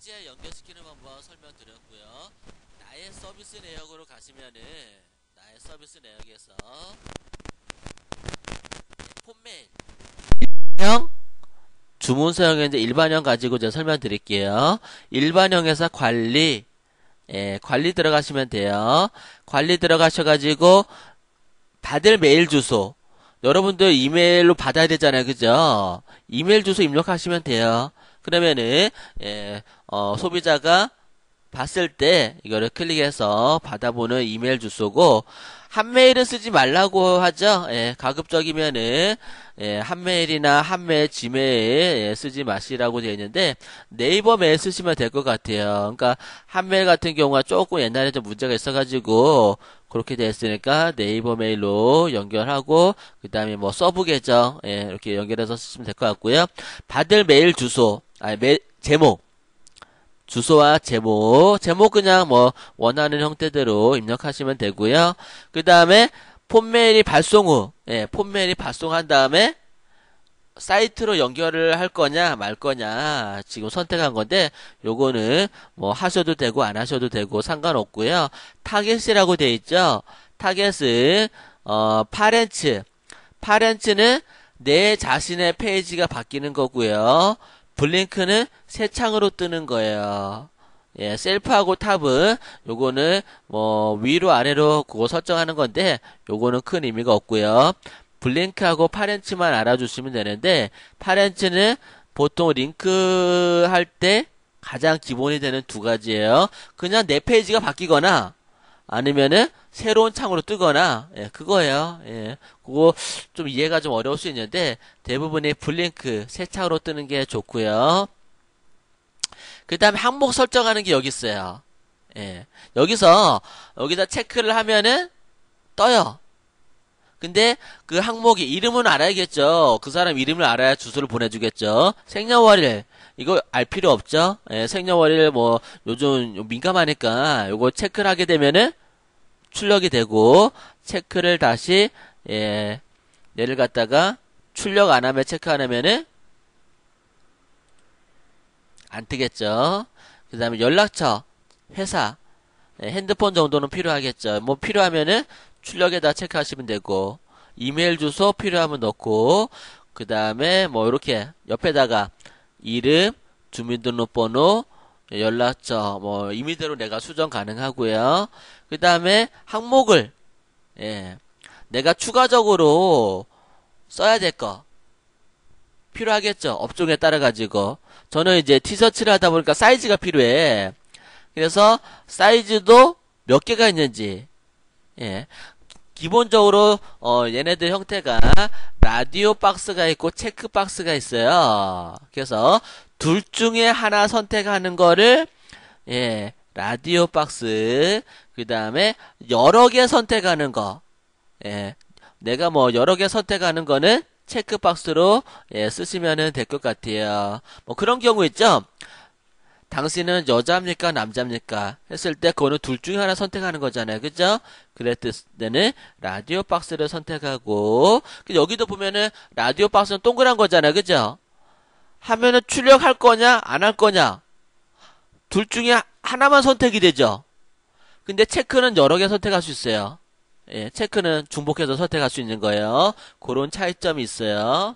페이지에 연결시키는 방법 설명드렸고요. 나의 서비스 내역으로 가시면은 나의 서비스 내역에서 폰메일 형 주문서형에 이제 일반형 가지고 제가 설명드릴게요. 일반형에서 관리 예, 관리 들어가시면 돼요. 관리 들어가셔가지고 받을 메일 주소 여러분들 이메일로 받아야 되잖아요. 그죠? 이메일 주소 입력하시면 돼요. 그러면은 예, 어, 소비자가 봤을 때 이거를 클릭해서 받아보는 이메일 주소고 한 메일은 쓰지 말라고 하죠. 예, 가급적이면은 예, 한 메일이나 한 메일 지메일 예, 쓰지 마시라고 되어 있는데 네이버 메일 쓰시면 될 것 같아요. 그러니까 한 메일 같은 경우가 조금 옛날에 좀 문제가 있어가지고 그렇게 됐으니까 네이버 메일로 연결하고 그 다음에 뭐 서브 계정 예, 이렇게 연결해서 쓰시면 될 것 같고요. 받을 메일 주소 아니 메 제목 주소와 제목 제목 그냥 뭐 원하는 형태대로 입력하시면 되고요. 그 다음에 폰메일이 발송 후 예, 폰메일이 발송한 다음에 사이트로 연결을 할 거냐 말 거냐 지금 선택한 건데 요거는 뭐 하셔도 되고 안 하셔도 되고 상관없고요. 타겟이라고 돼 있죠. 타겟은 어 파렌츠 파렌츠는 내 자신의 페이지가 바뀌는 거고요. 블링크는 새 창으로 뜨는 거예요. 예, 셀프하고 탑은 요거는 뭐 위로 아래로 그거 설정하는 건데 요거는 큰 의미가 없고요. 블링크하고 파렌츠만 알아주시면 되는데 파렌츠는 보통 링크 할 때 가장 기본이 되는 두 가지예요. 그냥 내 페이지가 바뀌거나 아니면은 새로운 창으로 뜨거나 예, 그거예요. 예. 그거 좀 이해가 좀 어려울 수 있는데 대부분이 블링크 새 창으로 뜨는 게 좋고요. 그 다음에 항목 설정하는 게 여기 있어요. 예. 여기서 여기다 체크를 하면은 떠요. 근데 그 항목이 이름은 알아야겠죠. 그 사람 이름을 알아야 주소를 보내주겠죠. 생년월일 이거 알 필요 없죠. 예, 생년월일 뭐 요즘 민감하니까 요거 체크를 하게 되면은 출력이 되고 체크를 다시 예, 얘를 갖다가 출력 안 하면 체크 안 하면은 안 뜨겠죠. 그 다음에 연락처, 회사, 예, 핸드폰 정도는 필요하겠죠. 뭐 필요하면은 출력에다 체크하시면 되고 이메일 주소 필요하면 넣고 그 다음에 뭐 이렇게 옆에다가 이름, 주민등록번호, 연락처 뭐 임의대로 내가 수정 가능하고요. 그 다음에 항목을 예, 내가 추가적으로 써야 될 거 필요하겠죠. 업종에 따라 가지고 저는 이제 티셔츠를 하다 보니까 사이즈가 필요해. 그래서 사이즈도 몇 개가 있는지 예. 기본적으로 어 얘네들 형태가 라디오 박스가 있고 체크 박스가 있어요. 그래서 둘 중에 하나 선택하는 거를 예, 라디오 박스 그다음에 여러 개 선택하는 거. 예. 내가 뭐 여러 개 선택하는 거는 체크 박스로 예, 쓰시면 될것 같아요. 뭐 그런 경우 있죠. 당신은 여자입니까 남자입니까? 했을 때 그거는 둘 중에 하나 선택하는 거잖아요. 그죠? 그랬을 때는 라디오 박스를 선택하고 여기도 보면은 라디오 박스는 동그란 거잖아요. 그죠? 하면은 출력할 거냐 안 할 거냐? 둘 중에 하나만 선택이 되죠. 근데 체크는 여러 개 선택할 수 있어요. 예, 체크는 중복해서 선택할 수 있는 거예요. 그런 차이점이 있어요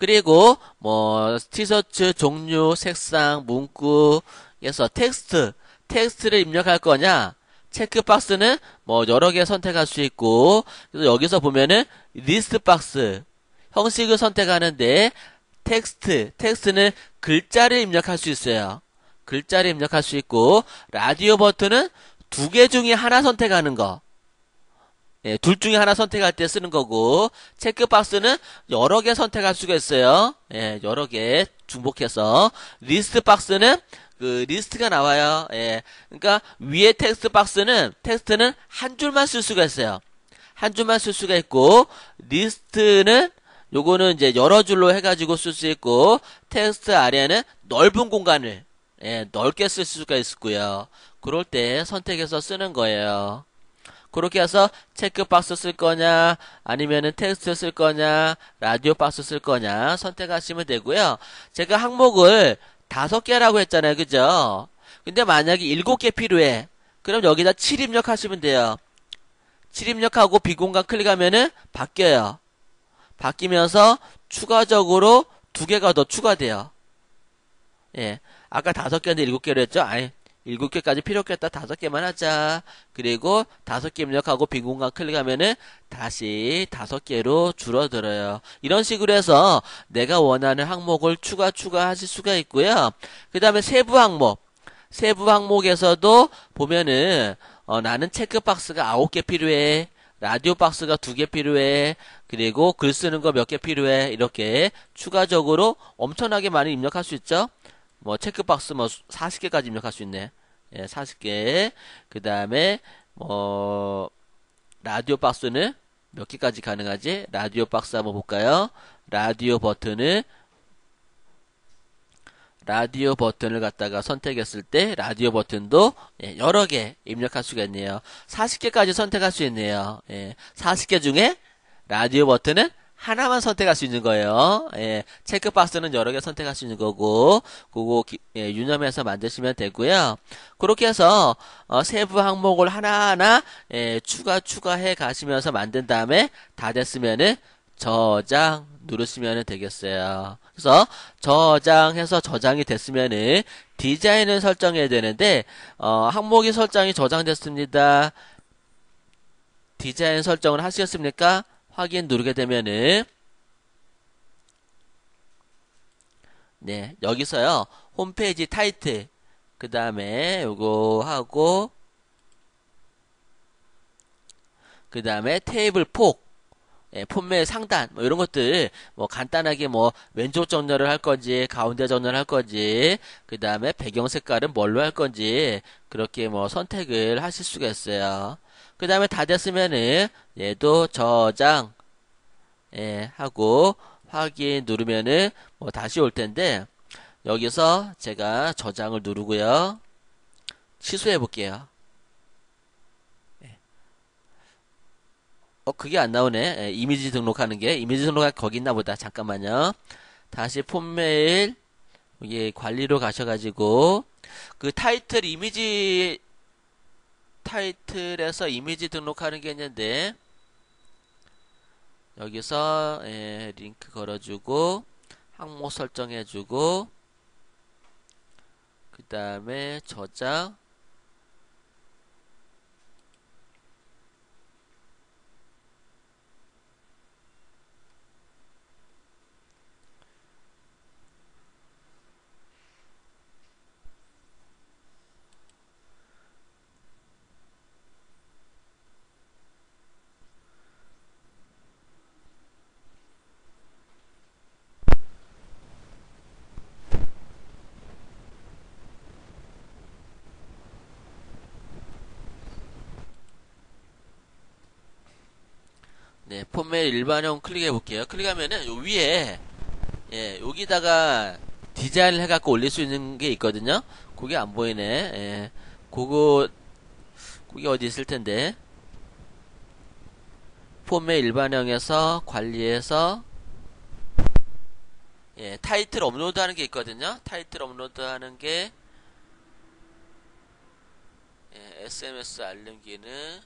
그리고 뭐 티셔츠 종류, 색상, 문구에서 텍스트, 텍스트를 입력할 거냐? 체크 박스는 뭐 여러 개 선택할 수 있고 그래서 여기서 보면은 리스트 박스 형식을 선택하는데 텍스트, 텍스트는 글자를 입력할 수 있어요. 글자를 입력할 수 있고 라디오 버튼은 두 개 중에 하나 선택하는 거. 예, 둘 중에 하나 선택할 때 쓰는 거고 체크박스는 여러 개 선택할 수가 있어요. 예, 여러 개 중복해서 리스트 박스는 그 리스트가 나와요. 예, 그러니까 위에 텍스트 박스는 텍스트는 한 줄만 쓸 수가 있어요. 한 줄만 쓸 수가 있고 리스트는 요거는 이제 여러 줄로 해가지고 쓸 수 있고 텍스트 아래에는 넓은 공간을 예, 넓게 쓸 수가 있고요. 그럴 때 선택해서 쓰는 거예요. 그렇게 해서 체크박스 쓸 거냐 아니면은 텍스트 쓸 거냐 라디오 박스 쓸 거냐 선택하시면 되고요. 제가 항목을 다섯 개라고 했잖아요. 그죠? 근데 만약에 일곱 개 필요해. 그럼 여기다 7 입력하시면 돼요. 7 입력하고 비공간 클릭하면은 바뀌어요. 바뀌면서 추가적으로 두 개가 더 추가돼요. 예. 아까 다섯 개인데 일곱 개로 했죠? 아니, 일곱 개까지 필요 없겠다. 다섯 개만 하자. 그리고 다섯 개 입력하고 빈 공간 클릭하면은 다시 다섯 개로 줄어들어요. 이런 식으로 해서 내가 원하는 항목을 추가 추가하실 수가 있고요. 그 다음에 세부 항목. 세부 항목에서도 보면은 어, 나는 체크박스가 아홉 개 필요해. 라디오 박스가 두 개 필요해. 그리고 글 쓰는 거 몇 개 필요해. 이렇게 추가적으로 엄청나게 많이 입력할 수 있죠. 뭐 체크박스 뭐 40개까지 입력할 수 있네. 예, 40개. 그 다음에 뭐 라디오 박스는 몇 개까지 가능하지? 라디오 박스 한번 볼까요? 라디오 버튼을 라디오 버튼을 갖다가 선택했을 때 라디오 버튼도 예, 여러 개 입력할 수가 있네요. 40개까지 선택할 수 있네요. 예, 40개 중에 라디오 버튼은 하나만 선택할 수 있는 거예요. 예, 체크박스는 여러 개 선택할 수 있는 거고, 그거 기, 예, 유념해서 만드시면 되고요. 그렇게 해서 어, 세부 항목을 하나하나 예, 추가 추가해 가시면서 만든 다음에 다 됐으면은 저장 누르시면 되겠어요. 그래서 저장해서 저장이 됐으면은 디자인을 설정해야 되는데 어, 항목이 설정이 저장됐습니다. 디자인 설정을 하시겠습니까? 확인 누르게 되면은 네 여기서요 홈페이지 타이틀 그 다음에 요거 하고 그 다음에 테이블 폭 예, 폰매 상단 뭐 이런 것들 뭐 간단하게 뭐 왼쪽 정렬을 할 건지 가운데 정렬을 할 건지 그 다음에 배경 색깔은 뭘로 할 건지 그렇게 뭐 선택을 하실 수가 있어요. 그 다음에 다 됐으면은 얘도 저장 예, 하고 확인 누르면은 뭐 다시 올 텐데 여기서 제가 저장을 누르고요. 취소해 볼게요. 예. 어 그게 안 나오네. 예, 이미지 등록하는 게 이미지 등록할 거기 있나 보다. 잠깐만요. 다시 폰메일 여기 관리로 가셔가지고 그 타이틀 이미지 타이틀에서 이미지 등록하는 게 있는데 여기서 예, 링크 걸어주고 항목 설정해주고 그 다음에 저장 네, 폰메일 일반형 클릭해 볼게요. 클릭하면은 요 위에 예, 여기다가 디자인을 해갖고 올릴 수 있는 게 있거든요. 그게 안 보이네. 예, 그거 그게 어디 있을 텐데. 폰메일 일반형에서 관리해서 예, 타이틀 업로드 하는 게 있거든요. 타이틀 업로드 하는 게 예, SMS 알림기는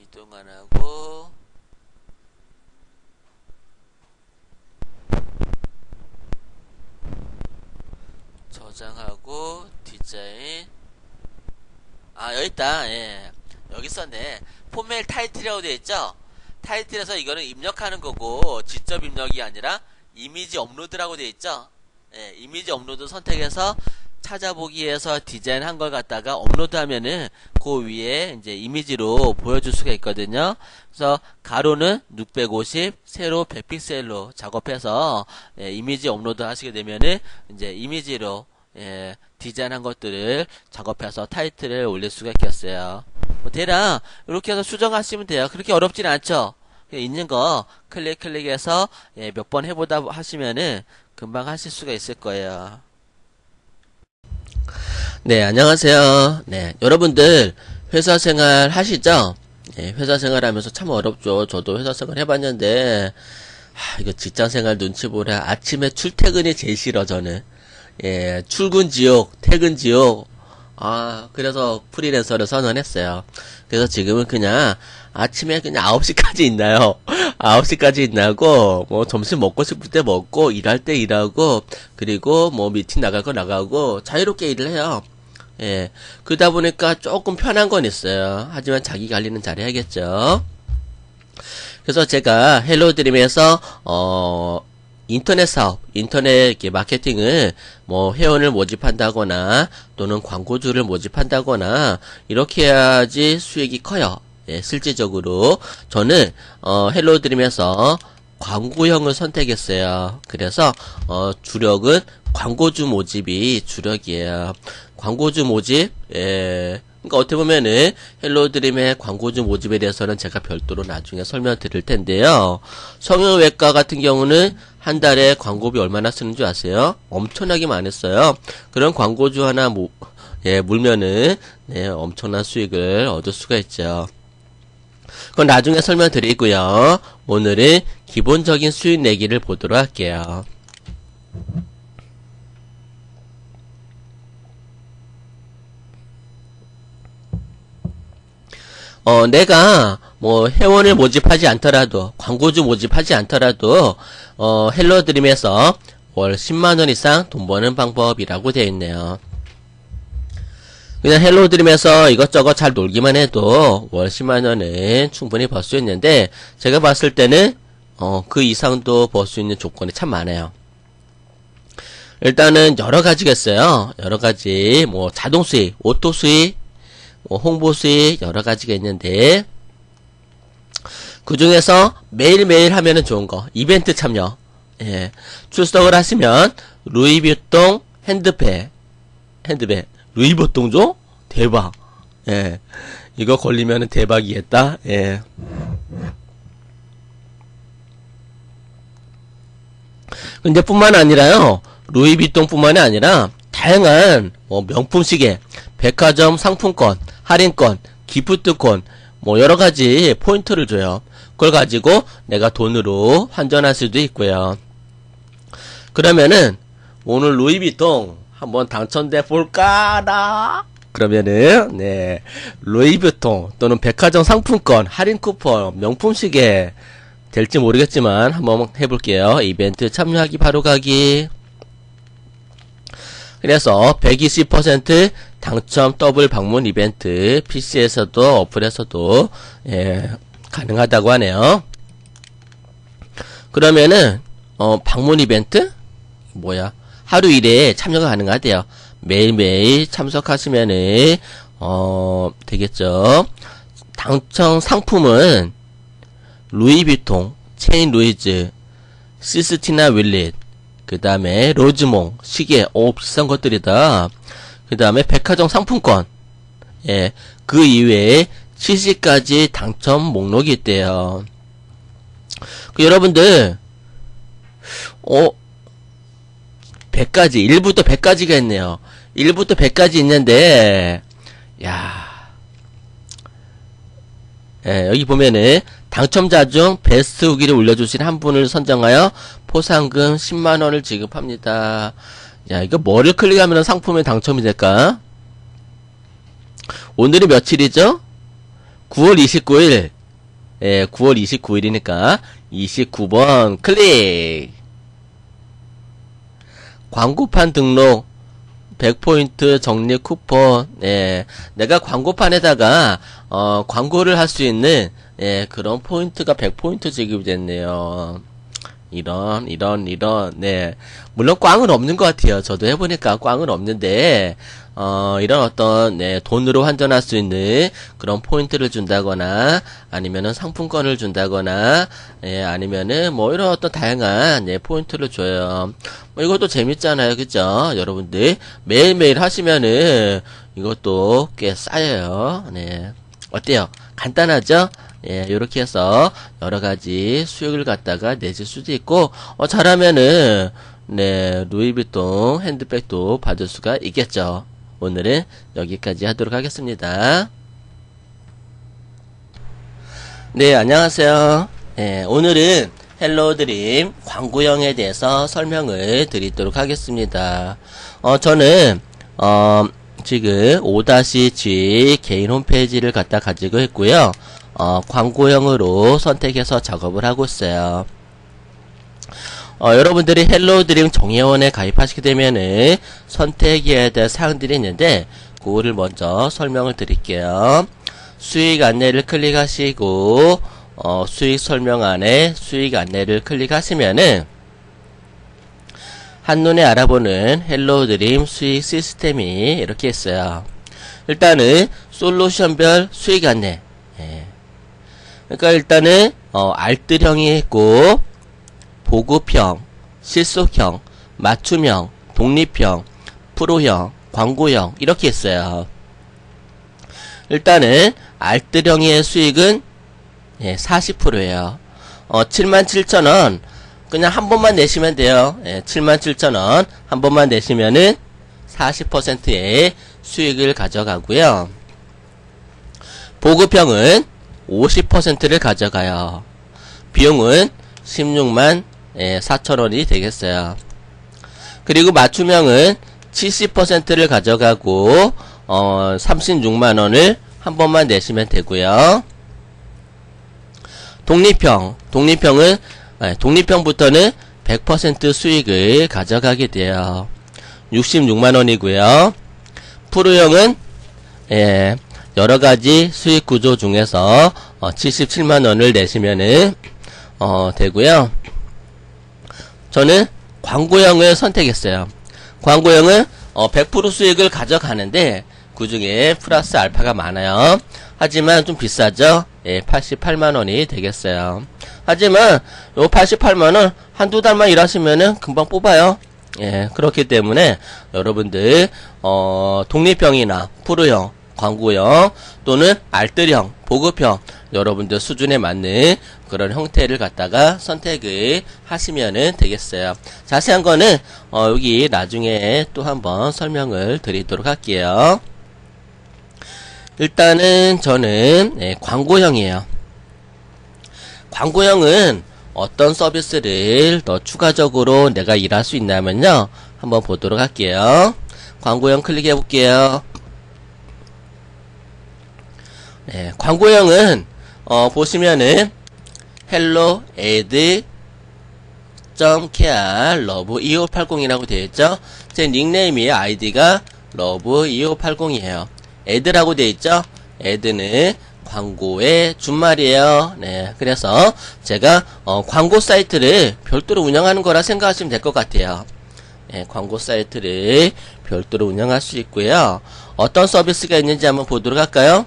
이동 안 하고 저장하고 디자인. 아 여기 있다. 예. 여기 있었네. 폰메일 타이틀이라고 되어 있죠? 타이틀에서 이거는 입력하는 거고 직접 입력이 아니라 이미지 업로드라고 되어 있죠? 예 이미지 업로드 선택해서 찾아보기에서 디자인한 걸 갖다가 업로드하면은 그 위에 이제 이미지로 보여줄 수가 있거든요. 그래서 가로는 650, 세로 100픽셀로 작업해서 예, 이미지 업로드 하시게 되면은 이제 이미지로 예, 디자인한 것들을 작업해서 타이틀을 올릴 수가 있겠어요. 뭐 대략 이렇게 해서 수정하시면 돼요. 그렇게 어렵진 않죠. 있는 거 클릭 클릭해서 예, 몇 번 해보다 하시면은 금방 하실 수가 있을 거예요. 네, 안녕하세요. 네, 여러분들 회사 생활 하시죠? 네, 회사 생활 하면서 참 어렵죠. 저도 회사 생활 해봤는데, 하, 이거 직장 생활 눈치 보라. 아침에 출퇴근이 제일 싫어, 저는. 예, 출근 지옥, 퇴근 지옥. 아, 그래서 프리랜서를 선언했어요. 그래서 지금은 그냥 아침에 그냥 9시까지 있나요? 9시까지 있나고, 뭐 점심 먹고 싶을 때 먹고, 일할 때 일하고, 그리고 뭐 미팅 나갈 거 나가고, 자유롭게 일을 해요. 예. 그러다 보니까 조금 편한 건 있어요. 하지만 자기 관리는 잘 해야겠죠. 그래서 제가 헬로드림에서, 어, 인터넷 사업, 인터넷 마케팅을 뭐 회원을 모집한다거나 또는 광고주를 모집한다거나 이렇게 해야지 수익이 커요. 예, 실질적으로 저는 어, 헬로드림에서 광고형을 선택했어요. 그래서 어, 주력은 광고주 모집이 주력이에요. 광고주 모집, 예. 그러니까 어떻게 보면은 헬로드림의 광고주 모집에 대해서는 제가 별도로 나중에 설명드릴 텐데요. 성형외과 같은 경우는 한 달에 광고비 얼마나 쓰는 줄 아세요? 엄청나게 많이 써요. 그런 광고주 하나 모, 예, 물면은 네, 엄청난 수익을 얻을 수가 있죠. 그건 나중에 설명드리고요. 오늘은 기본적인 수익 내기를 보도록 할게요. 어, 내가 뭐 회원을 모집하지 않더라도 광고주 모집하지 않더라도 어, 헬로 드림에서 월 10만 원 이상 돈 버는 방법이라고 되어 있네요. 그냥 헬로 드림에서 이것저것 잘 놀기만 해도 월 10만 원은 충분히 벌 수 있는데 제가 봤을 때는 어, 그 이상도 벌 수 있는 조건이 참 많아요. 일단은 여러 가지가 있어요. 여러 가지 뭐 자동 수익, 오토 수익, 뭐 홍보 수익 여러 가지가 있는데 그 중에서 매일매일 하면은 좋은 거 이벤트 참여 예. 출석을 하시면 루이비통 핸드백 핸드백 루이비통죠? 대박 예. 이거 걸리면은 대박이겠다 예. 근데 뿐만 아니라요 루이비통 뿐만이 아니라 다양한 뭐 명품 시계 백화점 상품권 할인권, 기프트콘, 뭐 여러 가지 포인트를 줘요. 그걸 가지고 내가 돈으로 환전할 수도 있고요. 그러면은 오늘 루이비통 한번 당첨돼 볼까나? 그러면은 네 루이비통 또는 백화점 상품권 할인 쿠폰 명품 시계 될지 모르겠지만 한번 해볼게요. 이벤트 참여하기 바로 가기. 그래서 120% 당첨 더블 방문 이벤트 PC에서도 어플에서도 예, 가능하다고 하네요. 그러면은 어, 방문 이벤트 뭐야 하루 일에 참여가 가능하대요. 매일매일 참석하시면은 어 되겠죠. 당첨 상품은 루이비통, 체인 루이즈, 시스티나 윌릿, 그 다음에 로즈몽, 시계, 오 비싼 것들이다. 그 다음에 백화점 상품권. 예, 그 이외에 70가지 당첨 목록이 있대요. 그 여러분들, 어, 100가지, 1부터 100가지가 있네요. 1부터 100가지 있는데, 야 예, 여기 보면은, 당첨자 중 베스트 후기를 올려주신 한 분을 선정하여 포상금 10만원을 지급합니다. 야, 이거 뭐를 클릭하면 상품에 당첨이 될까? 오늘이 며칠이죠? 9월 29일. 예, 9월 29일이니까 29번 클릭. 광고판 등록 100포인트 적립 쿠폰. 예. 내가 광고판에다가 어, 광고를 할 수 있는 예, 그런 포인트가 100포인트 지급이 됐네요. 이런 이런 이런. 네. 물론 꽝은 없는 것 같아요. 저도 해보니까 꽝은 없는데 어 이런 어떤 네 돈으로 환전할 수 있는 그런 포인트를 준다거나 아니면은 상품권을 준다거나 예 아니면은 뭐 이런 어떤 다양한 네 포인트를 줘요. 뭐 이것도 재밌잖아요. 그죠? 여러분들 매일매일 하시면은 이것도 꽤 쌓여요. 네. 어때요 간단하죠 예, 요렇게 해서 여러 가지 수익을 갖다가 내실 수도 있고, 어, 잘하면은, 네, 루이비통 핸드백도 받을 수가 있겠죠. 오늘은 여기까지 하도록 하겠습니다. 네, 안녕하세요. 예, 오늘은 헬로 드림 광고형에 대해서 설명을 드리도록 하겠습니다. 어, 저는, 어, 지금 5-G 개인 홈페이지를 갖다 가지고 있고요. 어, 광고형으로 선택해서 작업을 하고 있어요. 어, 여러분들이 헬로 드림 정예원에 가입하시게 되면은 선택해야 될 사항들이 있는데 그거를 먼저 설명을 드릴게요. 수익 안내를 클릭하시고 어, 수익 설명 안에 수익 안내를 클릭하시면은 한눈에 알아보는 헬로 드림 수익 시스템이 이렇게 있어요. 일단은 솔루션별 수익 안내. 예. 그러니까 일단은 어, 알뜰형이 있고 보급형, 실속형, 맞춤형, 독립형, 프로형, 광고형 이렇게 있어요. 일단은 알뜰형의 수익은 예, 40%예요. 어, 77,000원 그냥 한 번만 내시면 돼요. 예, 77,000원 한 번만 내시면은 40%의 수익을 가져가고요. 보급형은 50%를 가져가요. 비용은 16만 예, 4천원이 되겠어요. 그리고 맞춤형은 70%를 가져가고 어, 36만원을 한 번만 내시면 되고요. 독립형, 독립형은 예, 독립형부터는 100% 수익을 가져가게 돼요. 66만원이고요. 프로형은 예, 여러가지 수익 구조 중에서 어, 77만원을 내시면은 어, 되고요. 저는 광고형을 선택했어요. 광고형은 어, 100% 수익을 가져가는데 그 중에 플러스 알파가 많아요. 하지만 좀 비싸죠? 예, 88만원이 되겠어요. 하지만 요 88만원 한두 달만 일하시면은 금방 뽑아요. 예, 그렇기 때문에 여러분들 어, 독립형이나 프로형 광고형 또는 알뜰형, 보급형 여러분들 수준에 맞는 그런 형태를 갖다가 선택을 하시면 되겠어요. 자세한 거는 어, 여기 나중에 또 한번 설명을 드리도록 할게요. 일단은 저는 네, 광고형이에요. 광고형은 어떤 서비스를 더 추가적으로 내가 일할 수 있냐면요. 한번 보도록 할게요. 광고형 클릭해 볼게요. 네, 광고형은 어, 보시면은 hello ad .kr love 2580이라고 되어 있죠. 제 닉네임이 아이디가 love 2580이에요. Ad라고 되어 있죠. ad는 광고의 준말이에요. 네, 그래서 제가 어, 광고 사이트를 별도로 운영하는 거라 생각하시면 될 것 같아요. 네, 광고 사이트를 별도로 운영할 수 있고요. 어떤 서비스가 있는지 한번 보도록 할까요?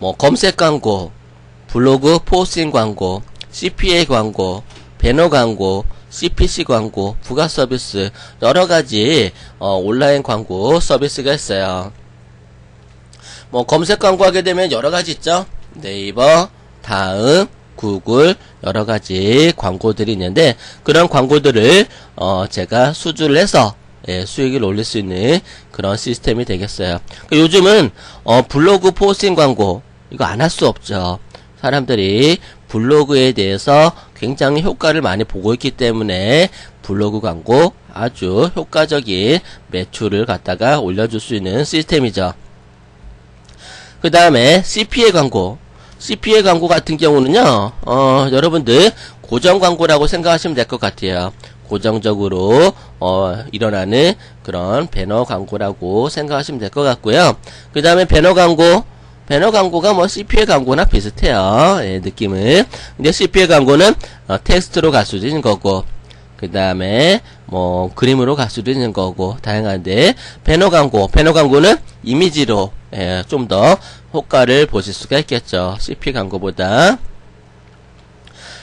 뭐 검색 광고, 블로그 포스팅 광고, CPA 광고, 배너 광고, CPC 광고, 부가 서비스 여러 가지 어, 온라인 광고 서비스가 있어요. 뭐 검색 광고 하게 되면 여러 가지 있죠. 네이버, 다음, 구글 여러 가지 광고들이 있는데 그런 광고들을 어, 제가 수주를 해서 예, 수익을 올릴 수 있는 그런 시스템이 되겠어요. 요즘은 어, 블로그 포스팅 광고 이거 안 할 수 없죠. 사람들이 블로그에 대해서 굉장히 효과를 많이 보고 있기 때문에 블로그 광고 아주 효과적인 매출을 갖다가 올려줄 수 있는 시스템이죠. 그 다음에 CPA 광고. CPA 광고 같은 경우는요, 어, 여러분들 고정 광고라고 생각하시면 될 것 같아요. 고정적으로 어, 일어나는 그런 배너 광고라고 생각하시면 될 것 같고요. 그 다음에 배너 광고 배너 광고가 뭐 CPA 광고나 비슷해요. 예, 느낌은. 근데 CPA 광고는 어, 텍스트로 갈 수도 있는 거고, 그 다음에 뭐 그림으로 갈 수도 있는 거고 다양한데 배너 광고, 배너 광고는 이미지로 예, 좀 더 효과를 보실 수가 있겠죠. CP 광고보다.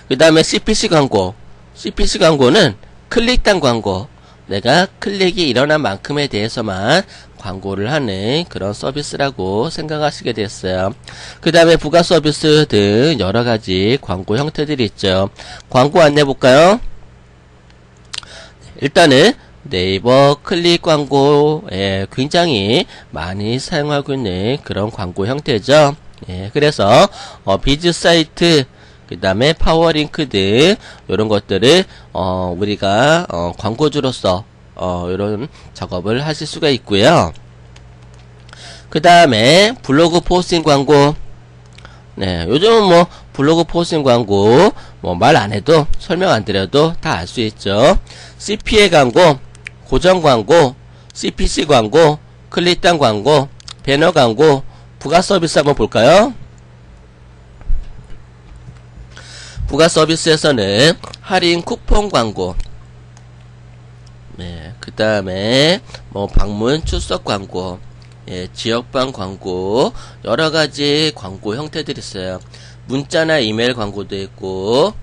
그 다음에 CPC 광고, CPC 광고는 클릭당 광고. 내가 클릭이 일어난 만큼에 대해서만 광고를 하는 그런 서비스라고 생각하시게 됐어요. 그 다음에 부가 서비스 등 여러 가지 광고 형태들이 있죠. 광고 안내 볼까요? 일단은 네이버 클릭 광고에 굉장히 많이 사용하고 있는 그런 광고 형태죠. 예, 그래서 어, 비즈 사이트 그 다음에 파워링크 등 이런 것들을 어, 우리가 어, 광고주로서 어, 이런 작업을 하실 수가 있고요. 그 다음에 블로그 포스팅 광고 네, 요즘은 뭐 블로그 포스팅 광고 뭐 말 안 해도 설명 안 드려도 다 알 수 있죠. CPA 광고, 고정 광고, CPC 광고, 클릭당 광고, 배너 광고, 부가 서비스 한번 볼까요? 부가 서비스에서는 할인 쿠폰 광고, 네, 그 다음에 뭐 방문 출석 광고, 예, 지역방 광고, 여러 가지 광고 형태들이 있어요. 문자나 이메일 광고도 있고,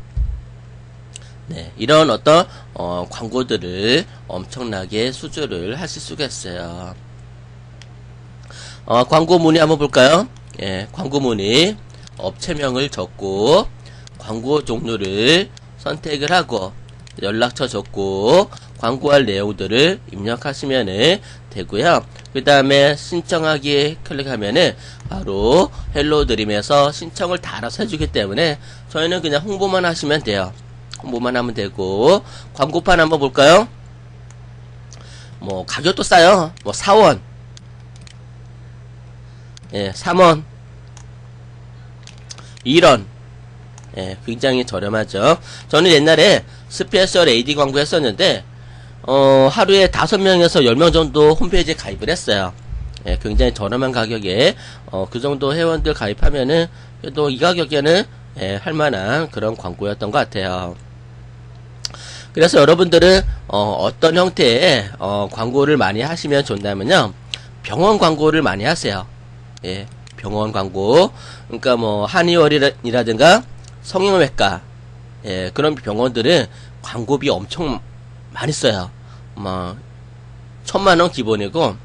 네, 이런 어떤, 어, 광고들을 엄청나게 수주를 하실 수가 있어요. 어, 광고 문의 한번 볼까요? 예, 광고 문의, 업체명을 적고, 광고 종류를 선택을 하고, 연락처 적고, 광고할 내용들을 입력하시면 되고요. 그 다음에 신청하기 클릭하면은 바로 헬로 드림에서 신청을 다 알아서 해주기 때문에 저희는 그냥 홍보만 하시면 돼요. 홍보만 하면 되고 광고판 한번 볼까요? 뭐 가격도 싸요. 뭐 4원 예, 3원 1원 예, 굉장히 저렴하죠. 저는 옛날에 스페셜 AD 광고 했었는데 어, 하루에 5명에서 10명 정도 홈페이지에 가입을 했어요. 예, 굉장히 저렴한 가격에, 어, 그 정도 회원들 가입하면은, 그래도 이 가격에는, 예, 할 만한 그런 광고였던 것 같아요. 그래서 여러분들은, 어, 어떤 형태의, 어, 광고를 많이 하시면 좋냐면요. 병원 광고를 많이 하세요. 예, 병원 광고. 그러니까 뭐, 한의원이라든가, 성형외과, 예, 그런 병원들은 광고비 엄청 많이 써요. 뭐 천만 원 기본이고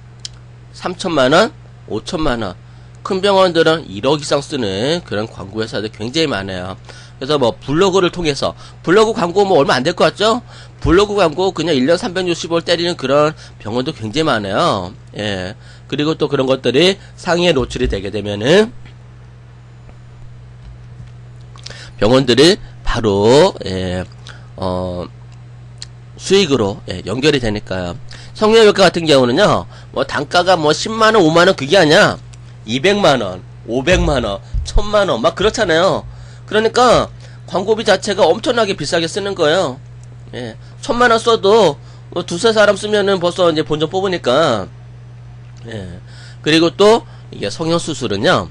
삼천만 원, 오천만 원. 큰 병원들은 1억 이상 쓰는 그런 광고 회사들 굉장히 많아요. 그래서 뭐 블로그를 통해서 블로그 광고 뭐 얼마 안 될 것 같죠? 블로그 광고 그냥 1년 360원 때리는 그런 병원도 굉장히 많아요. 예. 그리고 또 그런 것들이 상위에 노출이 되게 되면은 병원들이 바로 예, 어 수익으로 예, 연결이 되니까요. 성형외과 같은 경우는요, 뭐 단가가 뭐 10만 원, 5만 원 그게 아니야. 200만 원, 500만 원, 1000만 원, 막 그렇잖아요. 그러니까 광고비 자체가 엄청나게 비싸게 쓰는 거예요. 예, 1000만 원 써도 뭐 두세 사람 쓰면은 벌써 이제 본전 뽑으니까. 예, 그리고 또 이게 성형 수술은요,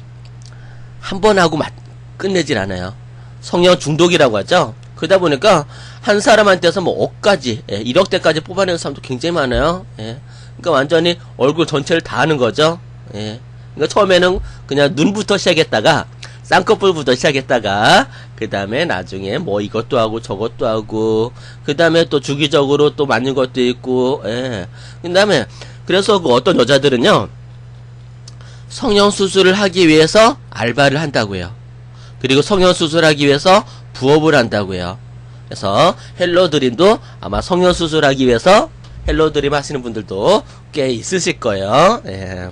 한 번 하고 막 끝내질 않아요. 성형 중독이라고 하죠. 그러다 보니까 한 사람한테서 뭐 억까지, 예, 1억대까지 뽑아내는 사람도 굉장히 많아요. 예. 그러니까 완전히 얼굴 전체를 다 하는 거죠. 예. 그러니까 처음에는 그냥 눈부터 시작했다가 쌍꺼풀부터 시작했다가 그 다음에 나중에 뭐 이것도 하고 저것도 하고 그 다음에 또 주기적으로 또 맞는 것도 있고 예. 그 다음에 그래서 그 어떤 여자들은요 성형 수술을 하기 위해서 알바를 한다고요. 그리고 성형 수술하기 위해서 부업을 한다고요. 그래서 헬로 드림도 아마 성형 수술하기 위해서 헬로 드림 하시는 분들도 꽤 있으실 거예요. 예.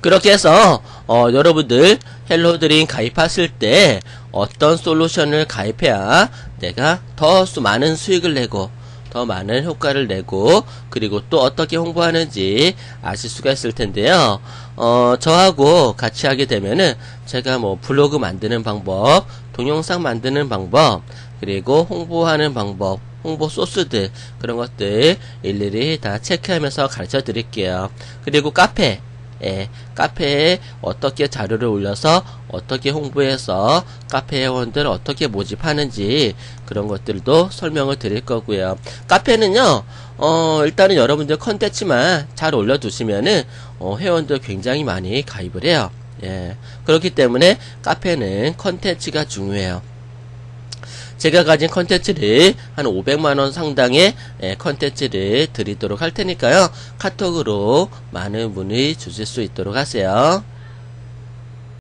그렇게 해서 어, 여러분들 헬로 드림 가입하실 때 어떤 솔루션을 가입해야 내가 더 많은 수익을 내고 더 많은 효과를 내고 그리고 또 어떻게 홍보하는지 아실 수가 있을 텐데요. 어, 저하고 같이 하게 되면은 제가 뭐 블로그 만드는 방법, 동영상 만드는 방법, 그리고 홍보하는 방법, 홍보 소스들 그런 것들 일일이 다 체크하면서 가르쳐 드릴게요. 그리고 카페 예, 카페에 어떻게 자료를 올려서 어떻게 홍보해서 카페 회원들 어떻게 모집하는지 그런 것들도 설명을 드릴 거고요. 카페는요, 어, 일단은 여러분들 컨텐츠만 잘 올려두시면은 어, 회원들 굉장히 많이 가입을 해요. 예, 그렇기 때문에 카페는 컨텐츠가 중요해요. 제가 가진 컨텐츠를 한 500만원 상당의 예, 컨텐츠를 드리도록 할 테니까요. 카톡으로 많은 문의 주실 수 있도록 하세요.